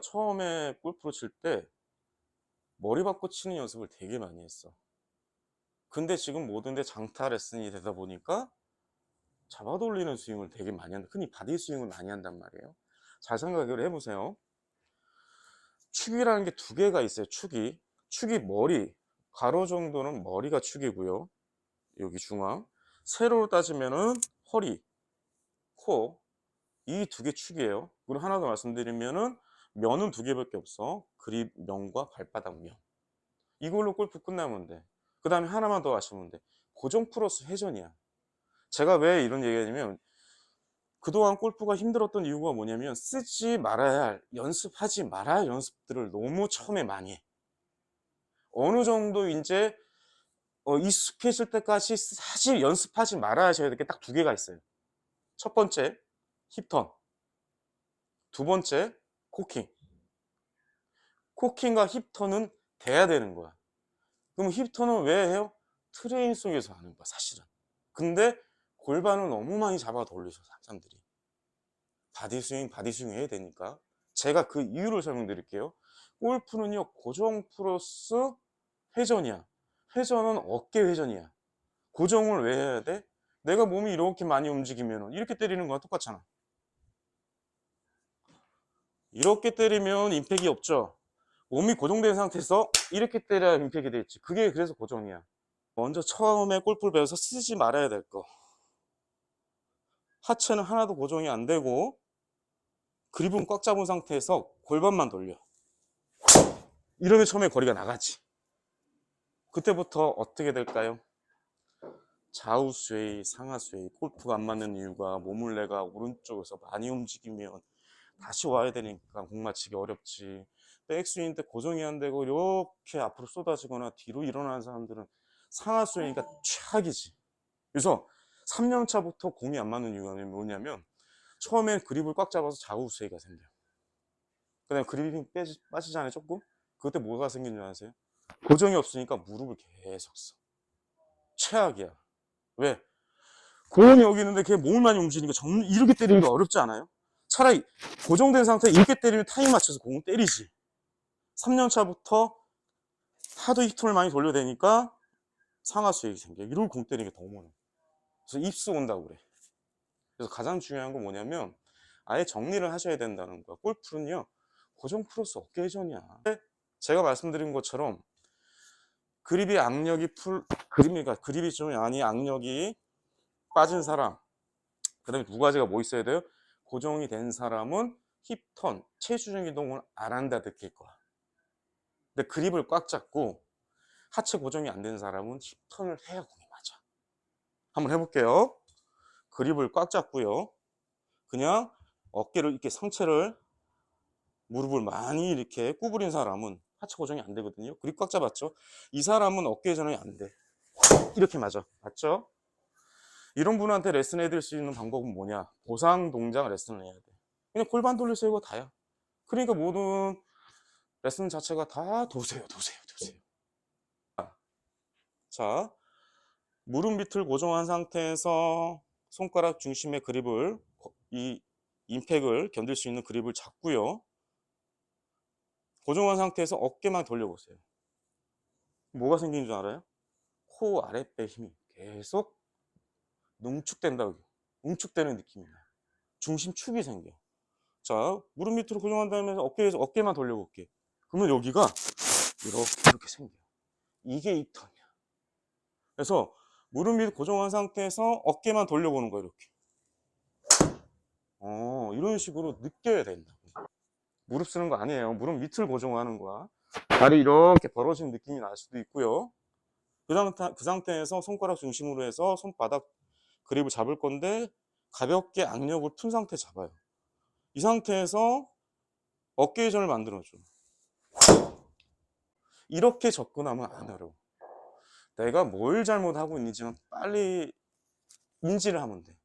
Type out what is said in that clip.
처음에 골프를 칠때 머리 받고 치는 연습을 되게 많이 했어. 근데 지금 모든 데 장타 레슨이 되다 보니까 잡아 돌리는 스윙을 되게 많이 한다. 흔히 바디 스윙을 많이 한단 말이에요. 잘 생각을 해보세요. 축이라는 게 두 개가 있어요. 축이. 축이 머리, 가로 정도는 머리가 축이고요. 여기 중앙. 세로로 따지면은 허리, 코. 이 두 개 축이에요. 그리고 하나 더 말씀드리면은 면은 두 개밖에 없어. 그립 면과 발바닥 면. 이걸로 골프 끝나면 돼. 그 다음에 하나만 더 하시면 돼. 고정 플러스 회전이야. 제가 왜 이런 얘기하냐면 그동안 골프가 힘들었던 이유가 뭐냐면 쓰지 말아야 할, 연습하지 말아야 할 연습들을 너무 처음에 많이 해. 어느 정도 이제 어, 익숙해질 때까지 사실 연습하지 말아야 될 게 딱 두 개가 있어요. 첫 번째, 힙턴. 두 번째, 코킹. 코킹과 힙턴은 돼야 되는 거야. 그럼 힙턴은 왜 해요? 트레인 속에서 하는 거야, 사실은. 근데 골반을 너무 많이 잡아 돌리셔, 사람들이. 바디 스윙, 바디 스윙 해야 되니까. 제가 그 이유를 설명드릴게요. 골프는요, 고정 플러스 회전이야. 회전은 어깨 회전이야. 고정을 왜 해야 돼? 내가 몸이 이렇게 많이 움직이면 이렇게 때리는 거랑 똑같잖아. 이렇게 때리면 임팩이 없죠. 몸이 고정된 상태에서 이렇게 때려야 임팩이 되지. 그게 그래서 고정이야. 먼저 처음에 골프를 배워서 쓰지 말아야 될 거. 하체는 하나도 고정이 안 되고 그립은 꽉 잡은 상태에서 골반만 돌려. 이러면 처음에 거리가 나가지. 그때부터 어떻게 될까요? 좌우 스웨이, 상하 스웨이, 골프가 안 맞는 이유가 몸을 내가 오른쪽에서 많이 움직이면 다시 와야 되니까 공 맞히기 어렵지. 백스윙 때 고정이 안 되고 이렇게 앞으로 쏟아지거나 뒤로 일어나는 사람들은 상하 스웨이가 최악이지. 그래서 3년 차부터 공이 안 맞는 이유가 뭐냐면 처음에 그립을 꽉 잡아서 좌우 스웨이가 생겨요. 그 다음에 그립이 빼지, 빠지잖아요, 조금? 그때 뭐가 생긴 줄 아세요? 고정이 없으니까 무릎을 계속 써. 최악이야. 왜? 공이 여기 있는데 걔 몸을 많이 움직이니까 정, 이렇게 때리는 게 어렵지 않아요? 차라리 고정된 상태에 이렇게 때리면 타임 맞춰서 공을 때리지. 3년 차부터 하도 힙톤을 많이 돌려대니까 상하 수액이 생겨. 이걸 공 때리는 게 더 어머네. 그래서 입수 온다고 그래. 그래서 가장 중요한 건 뭐냐면 아예 정리를 하셔야 된다는 거야. 골프는요, 고정 플러스 어깨 회전이야. 제가 말씀드린 것처럼 그립이 악력이 풀, 그립이가 그립이 좀 아니 악력이 빠진 사람. 그 다음에 두 가지가 뭐 있어야 돼요? 고정이 된 사람은 힙턴, 체주중 이동을 안 한다 느낄 거야. 근데 그립을 꽉 잡고 하체 고정이 안 된 사람은 힙턴을 해야 공이 맞아. 한번 해볼게요. 그립을 꽉 잡고요. 그냥 어깨를 이렇게 상체를 무릎을 많이 이렇게 구부린 사람은 하체 고정이 안 되거든요. 그립 꽉 잡았죠. 이 사람은 어깨 전환이 안 돼. 이렇게 맞아. 맞죠? 이런 분한테 레슨 해드릴 수 있는 방법은 뭐냐? 보상 동작 레슨을 해야 돼. 그냥 골반 돌려서 이거 다야. 그러니까 모든 레슨 자체가 다 도세요, 도세요, 도세요. 자, 무릎 밑을 고정한 상태에서 손가락 중심의 그립을 이 임팩을 견딜 수 있는 그립을 잡고요. 고정한 상태에서 어깨만 돌려보세요. 뭐가 생기는 줄 알아요? 코 아랫배 힘이 계속 농축된다. 응축되는 느낌이 나요. 중심축이 생겨. 자, 무릎 밑으로 고정한 다음에 어깨에서 어깨만 돌려볼게. 그러면 여기가 이렇게 이렇게 생겨. 이게 입턴이야. 그래서 무릎 밑 고정한 상태에서 어깨만 돌려보는 거야 이렇게. 어, 이런 식으로 느껴야 된다. 무릎 쓰는 거 아니에요. 무릎 밑을 고정하는 거야. 다리 이렇게 벌어지는 느낌이 날 수도 있고요. 그, 상태, 그 상태에서 손가락 중심으로 해서 손바닥 그립을 잡을 건데 가볍게 악력을 푼 상태 잡아요. 이 상태에서 어깨 회전을 만들어줘. 이렇게 접근하면 안 어려워. 내가 뭘 잘못하고 있는지만 빨리 인지를 하면 돼.